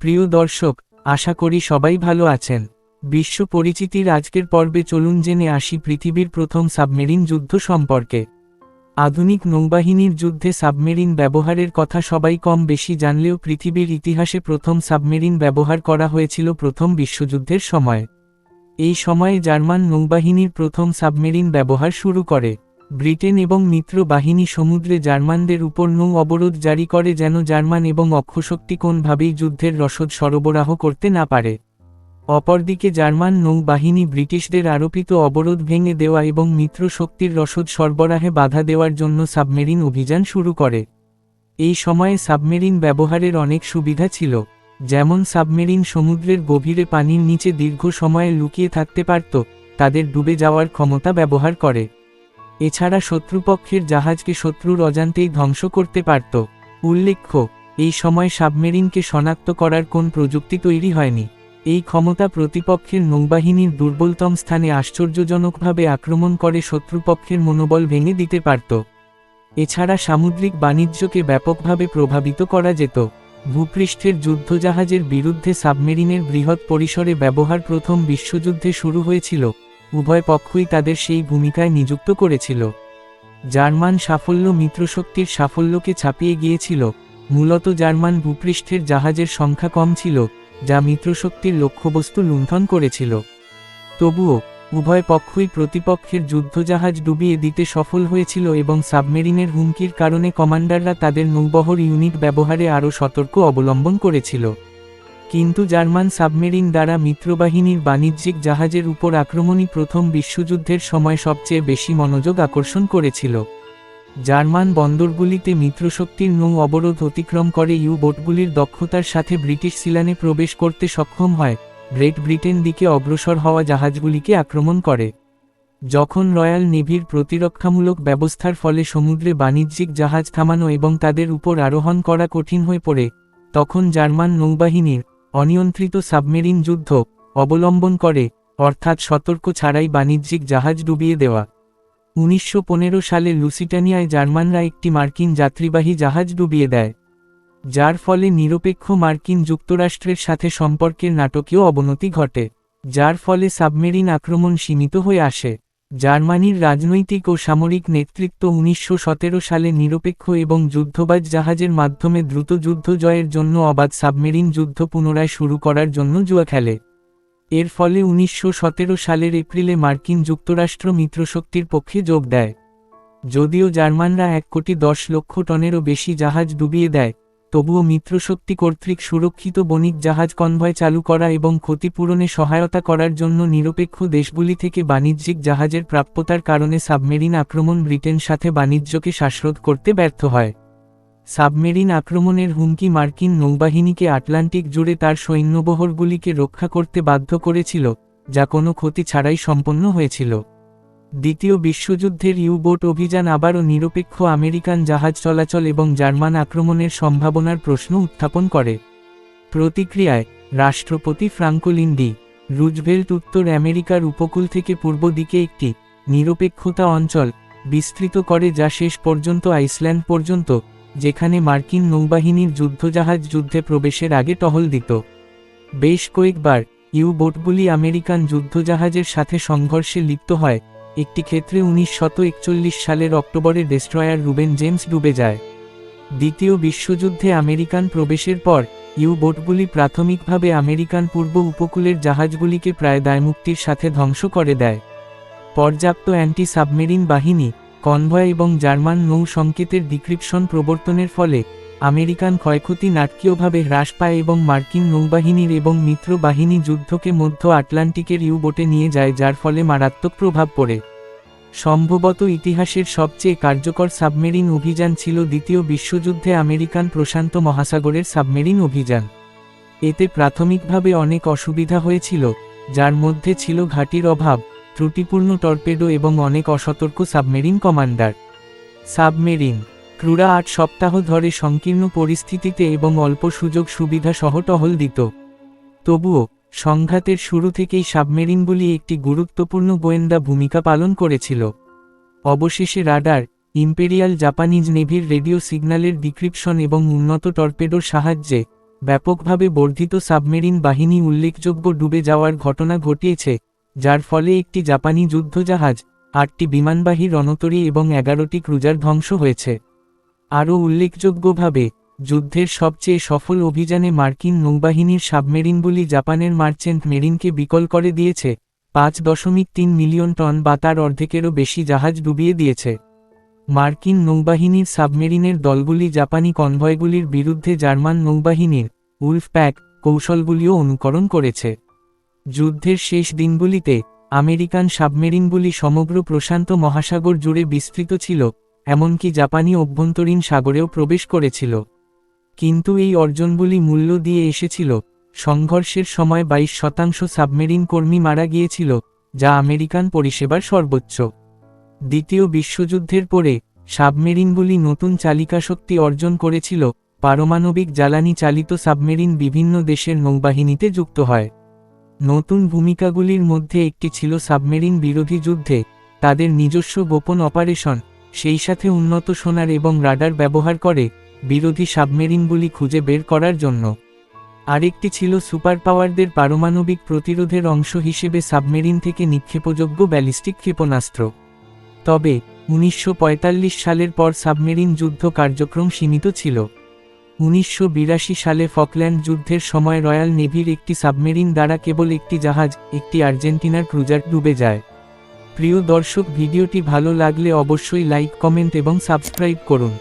প্রিয় দর্শক, আশা করি সবাই ভালো আছেন। বিশ্ব পরিচিতির আজকের পর্বে চলুন জেনে আসি পৃথিবীর প্রথম সাবমেরিন যুদ্ধ সম্পর্কে। আধুনিক নৌবাহিনীর যুদ্ধে সাবমেরিন ব্যবহারের কথা সবাই কম বেশি জানলেও পৃথিবীর ইতিহাসে প্রথম সাবমেরিন ব্যবহার করা হয়েছিল প্রথম বিশ্বযুদ্ধের সময়। এই সময়ে জার্মান নৌবাহিনীর প্রথম সাবমেরিন ব্যবহার শুরু করে। ব্রিটেন এবং মিত্র বাহিনী সমুদ্রে জার্মানদের উপর নৌ অবরোধ জারি করে যেন জার্মান এবং অক্ষশক্তি কোনভাবেই যুদ্ধের রসদ সরবরাহ করতে না পারে। অপরদিকে জার্মান নৌবাহিনী ব্রিটিশদের আরোপিত অবরোধ ভেঙে দেওয়া এবং মিত্র শক্তির রসদ সরবরাহে বাধা দেওয়ার জন্য সাবমেরিন অভিযান শুরু করে। এই সময়ে সাবমেরিন ব্যবহারের অনেক সুবিধা ছিল, যেমন সাবমেরিন সমুদ্রের গভীরে পানির নিচে দীর্ঘ সময়ে লুকিয়ে থাকতে পারত, তাদের ডুবে যাওয়ার ক্ষমতা ব্যবহার করে। এছাড়া শত্রুপক্ষের জাহাজকে শত্রুর অজান্তেই ধ্বংস করতে পারত। উল্লেখ্য, এই সময় সাবমেরিনকে শনাক্ত করার কোন প্রযুক্তি তৈরি হয়নি। এই ক্ষমতা প্রতিপক্ষের নৌবাহিনীর দুর্বলতম স্থানে আশ্চর্যজনকভাবে আক্রমণ করে শত্রুপক্ষের মনোবল ভেঙে দিতে পারত। এছাড়া সামুদ্রিক বাণিজ্যকে ব্যাপকভাবে প্রভাবিত করা যেত। ভূপৃষ্ঠের যুদ্ধজাহাজের বিরুদ্ধে সাবমেরিনের বৃহৎ পরিসরে ব্যবহার প্রথম বিশ্বযুদ্ধে শুরু হয়েছিল। উভয় পক্ষই তাদের সেই ভূমিকায় নিযুক্ত করেছিল। জার্মান সাফল্য মিত্রশক্তির সাফল্যকে ছাপিয়ে গিয়েছিল। মূলত জার্মান ভূপৃষ্ঠের জাহাজের সংখ্যা কম ছিল, যা মিত্রশক্তির লক্ষ্যবস্তু লুণ্ঠন করেছিল। তবুও, উভয় পক্ষই প্রতিপক্ষের যুদ্ধজাহাজ ডুবিয়ে দিতে সফল হয়েছিল এবং সাবমেরিনের হুমকির কারণে কমান্ডাররা তাদের নৌবহর ইউনিট ব্যবহারে আরও সতর্ক অবলম্বন করেছিল। কিন্তু জার্মান সাবমেরিন দ্বারা মিত্রবাহিনীর বাণিজ্যিক জাহাজের উপর আক্রমণই প্রথম বিশ্বযুদ্ধের সময় সবচেয়ে বেশি মনোযোগ আকর্ষণ করেছিল। জার্মান বন্দরগুলিতে মিত্রশক্তির নৌ অবরোধ অতিক্রম করে ইউ বোটগুলির দক্ষতার সাথে ব্রিটিশ সিলানে প্রবেশ করতে সক্ষম হয়, গ্রেট ব্রিটেন দিকে অগ্রসর হওয়া জাহাজগুলিকে আক্রমণ করে। যখন রয়্যাল নেভির প্রতিরক্ষামূলক ব্যবস্থার ফলে সমুদ্রে বাণিজ্যিক জাহাজ থামানো এবং তাদের উপর আরোহণ করা কঠিন হয়ে পড়ে, তখন জার্মান নৌবাহিনীর অনিয়ন্ত্রিত সাবমেরিন যুদ্ধ অবলম্বন করে, অর্থাৎ সতর্ক ছাড়াই বাণিজ্যিক জাহাজ ডুবিয়ে দেওয়া। উনিশশো পনেরো সালে লুসিটানিয়ায় জার্মানরা একটি মার্কিন যাত্রীবাহী জাহাজ ডুবিয়ে দেয়, যার ফলে নিরপেক্ষ মার্কিন যুক্তরাষ্ট্রের সাথে সম্পর্কের নাটকীয় অবনতি ঘটে, যার ফলে সাবমেরিন আক্রমণ সীমিত হয়ে আসে। জার্মানির রাজনৈতিক ও সামরিক নেতৃত্ব উনিশশো সতেরো সালে নিরপেক্ষ এবং যুদ্ধবাজ জাহাজের মাধ্যমে দ্রুত যুদ্ধ জয়ের জন্য অবাধ সাবমেরিন যুদ্ধ পুনরায় শুরু করার জন্য জুয়া খেলে। এর ফলে উনিশশো সতেরো সালের এপ্রিলে মার্কিন যুক্তরাষ্ট্র মিত্রশক্তির পক্ষে যোগ দেয়। যদিও জার্মানরা এক কোটি দশ লক্ষ টনেরও বেশি জাহাজ ডুবিয়ে দেয়। তবুও মিত্রশক্তি কর্তৃক সুরক্ষিত বণিক জাহাজ কনভয় চালু করা এবং ক্ষতিপূরণে সহায়তা করার জন্য নিরপেক্ষ দেশগুলি থেকে বাণিজ্যিক জাহাজের প্রাপ্যতার কারণে সাবমেরিন আক্রমণ ব্রিটেন সাথে বাণিজ্যকে শ্বাসরোধ করতে ব্যর্থ হয়। সাবমেরিন আক্রমণের হুমকি মার্কিন নৌবাহিনীকে আটলান্টিক জুড়ে তার সৈন্যবহরগুলিকে রক্ষা করতে বাধ্য করেছিল, যা কোনো ক্ষতি ছাড়াই সম্পন্ন হয়েছিল। দ্বিতীয় বিশ্বযুদ্ধের ইউবোট অভিযান আবারও নিরপেক্ষ আমেরিকান জাহাজ চলাচল এবং জার্মান আক্রমণের সম্ভাবনার প্রশ্ন উত্থাপন করে। প্রতিক্রিয়ায়, রাষ্ট্রপতি ফ্রাঙ্কলিন ডি রুজভেল্ট উত্তর আমেরিকার উপকূল থেকে পূর্ব দিকে একটি নিরপেক্ষতা অঞ্চল বিস্তৃত করে যা শেষ পর্যন্ত আইসল্যান্ড পর্যন্ত, যেখানে মার্কিন নৌবাহিনীর যুদ্ধজাহাজ যুদ্ধে প্রবেশের আগে টহল দিত। বেশ কয়েকবার ইউ বোটগুলি আমেরিকান যুদ্ধজাহাজের সাথে সংঘর্ষে লিপ্ত হয়। একটি ক্ষেত্রে উনিশ সালের অক্টোবরে ডেস্ট্রয়ার রুবেন জেমস ডুবে যায়। দ্বিতীয় বিশ্বযুদ্ধে আমেরিকান প্রবেশের পর, ইউ বোটগুলি প্রাথমিকভাবে আমেরিকান পূর্ব উপকূলের জাহাজগুলিকে প্রায় দায়মুক্তির সাথে ধ্বংস করে দেয়। পর্যাপ্ত অ্যান্টি সাবমেরিন বাহিনী, কনভয় এবং জার্মান নৌ সংকেতের ডিক্রিপশন প্রবর্তনের ফলে আমেরিকান ক্ষয়ক্ষতি নাটকীয়ভাবে হ্রাস পায় এবং মার্কিন নৌবাহিনীর এবং মিত্র বাহিনী যুদ্ধকে মধ্য আটলান্টিকের ইউবোটে নিয়ে যায়, যার ফলে মারাত্মক প্রভাব পড়ে। সম্ভবত ইতিহাসের সবচেয়ে কার্যকর সাবমেরিন অভিযান ছিল দ্বিতীয় বিশ্বযুদ্ধে আমেরিকান প্রশান্ত মহাসাগরের সাবমেরিন অভিযান। এতে প্রাথমিকভাবে অনেক অসুবিধা হয়েছিল, যার মধ্যে ছিল ঘাটির অভাব, ত্রুটিপূর্ণ টর্পেডো এবং অনেক অসতর্ক সাবমেরিন কমান্ডার। সাবমেরিন ক্রুরা আট সপ্তাহ ধরে সংকীর্ণ পরিস্থিতিতে এবং অল্প সুযোগ সুবিধা সহ টহল দিত। তবুও, সংঘাতের শুরু থেকেই সাবমেরিনগুলি একটি গুরুত্বপূর্ণ গোয়েন্দা ভূমিকা পালন করেছিল। অবশেষে রাডার, ইম্পেরিয়াল জাপানিজ নেভির রেডিও সিগন্যালের ডিক্রিপশন এবং উন্নত টর্পেডোর সাহায্যে ব্যাপকভাবে বর্ধিত সাবমেরিন বাহিনী উল্লেখযোগ্য ডুবে যাওয়ার ঘটনা ঘটিয়েছে, যার ফলে একটি জাপানি যুদ্ধজাহাজ, আটটি বিমানবাহী রণতরী এবং এগারোটি ক্রুজার ধ্বংস হয়েছে। আরও উল্লেখযোগ্যভাবে, যুদ্ধের সবচেয়ে সফল অভিযানে মার্কিন নৌবাহিনীর সাবমেরিনগুলি জাপানের মার্চেন্ট মেরিনকে বিকল করে দিয়েছে, পাঁচ দশমিক তিন মিলিয়ন টন বা তার অর্ধেকেরও বেশি জাহাজ ডুবিয়ে দিয়েছে। মার্কিন নৌবাহিনীর সাবমেরিনের দলগুলি জাপানি কনভয়গুলির বিরুদ্ধে জার্মান নৌবাহিনীর উলফ প্যাক কৌশলগুলিও অনুকরণ করেছে। যুদ্ধের শেষ দিনগুলিতে, আমেরিকান সাবমেরিনগুলি সমগ্র প্রশান্ত মহাসাগর জুড়ে বিস্তৃত ছিল এমনকি জাপানি অভ্যন্তরীণ সাগরেও প্রবেশ করেছিল। কিন্তু এই অর্জনগুলি মূল্য দিয়ে এসেছিল। সংঘর্ষের সময় বাইশ শতাংশ সাবমেরিন কর্মী মারা গিয়েছিল, যা আমেরিকান পরিষেবার সর্বোচ্চ। দ্বিতীয় বিশ্বযুদ্ধের পরে, সাবমেরিনগুলি নতুন চালিকা শক্তি অর্জন করেছিল, পারমাণবিক জ্বালানি চালিত সাবমেরিন বিভিন্ন দেশের নৌবাহিনীতে যুক্ত হয়। নতুন ভূমিকাগুলির মধ্যে একটি ছিল সাবমেরিন বিরোধী যুদ্ধে, তাদের নিজস্ব গোপন অপারেশন সেই সাথে উন্নত সোনার এবং রাডার ব্যবহার করে বিরোধী সাবমেরিনগুলি খুঁজে বের করার জন্য। আরেকটি ছিল সুপার পাওয়ারদের পারমাণবিক প্রতিরোধের অংশ হিসেবে সাবমেরিন থেকে নিক্ষেপযোগ্য ব্যালিস্টিক ক্ষেপণাস্ত্র। তবে, উনিশশো পঁয়তাল্লিশ সালের পর সাবমেরিন যুদ্ধ কার্যক্রম সীমিত ছিল। উনিশশো বিরাশি সালে ফকল্যান্ড যুদ্ধের সময় রয়্যাল নেভির একটি সাবমেরিন দ্বারা কেবল একটি জাহাজ, একটি আর্জেন্টিনার ক্রুজার ডুবে যায়। প্রিয় দর্শক ভিডিওটি ভালো লাগলে অবশ্যই লাইক কমেন্ট এবং সাবস্ক্রাইব করুন।